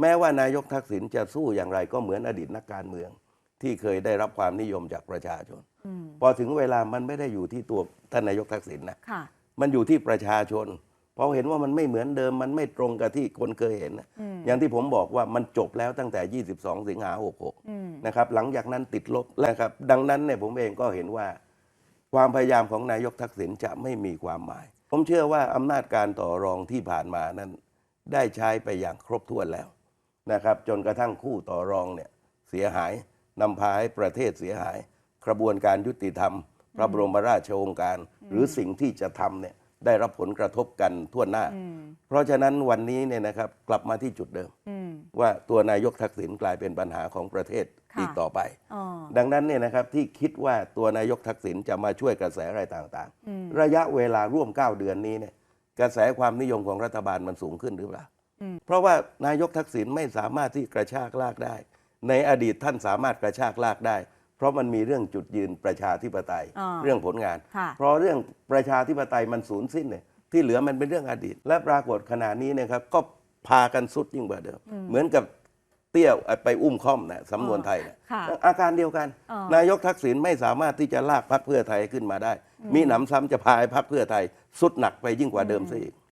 แม้ว่านายกทักษิณจะสู้อย่างไรก็เหมือนอดีตนักการเมือง ที่เคยได้รับความนิยมจากประชาชนอืมพอถึงเวลามันไม่ได้อยู่ที่ตัวท่านนายกทักษิณนะค่ะมันอยู่ที่ประชาชนเพราะเห็นว่ามันไม่เหมือนเดิมมันไม่ตรงกับที่คนเคยเห็นนะอืมอย่างที่ผมบอกว่ามันจบแล้วตั้งแต่ 22 สิงหาอืม66นะครับหลังจากนั้นติดลบแล้วครับ ดังนั้นเนี่ยผมเองก็เห็นว่า ความพยายามของนายกทักษิณจะไม่มีความหมาย ผมเชื่อว่าอำนาจการต่อรองที่ผ่านมานั้น ได้ใช้ไปอย่างครบถ้วนแล้ว นะครับจนกระทั่งคู่ต่อรองเนี่ยเสียหายนำพาให้ประเทศเสียหาย กระบวนการยุติธรรม พระบรมราชโองการ หรือสิ่งที่จะทำเนี่ยได้รับผลกระทบกันทั่วหน้าอืมเพราะฉะนั้นวันนี้เนี่ยนะครับกลับมาที่จุดเดิมอืมว่าตัวนายกทักษิณกลายเป็นปัญหาของประเทศค่ะอีกต่อไปอ๋อดังนั้นเนี่ยนะครับที่คิดว่าตัวนายกทักษิณจะมาช่วยกระแสอะไรต่างอืมๆระยะเวลาร่วม 9 เดือนนี้เนี่ยกระแสความนิยมของรัฐบาลมันสูงขึ้นหรือเปล่าอืม เพราะว่านายกทักษิณไม่สามารถที่กระชากลากได้ ในอดีตท่านสามารถกระชากลากได้ เพราะมันมีเรื่องจุดยืนประชาธิปไตยอ่าเรื่องผลงานค่ะเพราะเรื่องประชาธิปไตยมันสูญสิ้นเนี่ยที่เหลือมันเป็นเรื่องอดีต และปรากฏขณะนี้เนะครับก็พากันสุดยิ่งกว่าเดิม เหมือนกับเตี้ยวไปอุ้มค่อมนะสำนวนไทยนะค่ะอาการเดียวกันอ่านนายกทักษิณไม่สามารถที่จะลากพักเพื่อไทยขึ้นมาได้ มีหนำซ้ำจะพาให้พักเพื่อไทยสุดหนักไปยิ่งกว่าเดิมซะอีก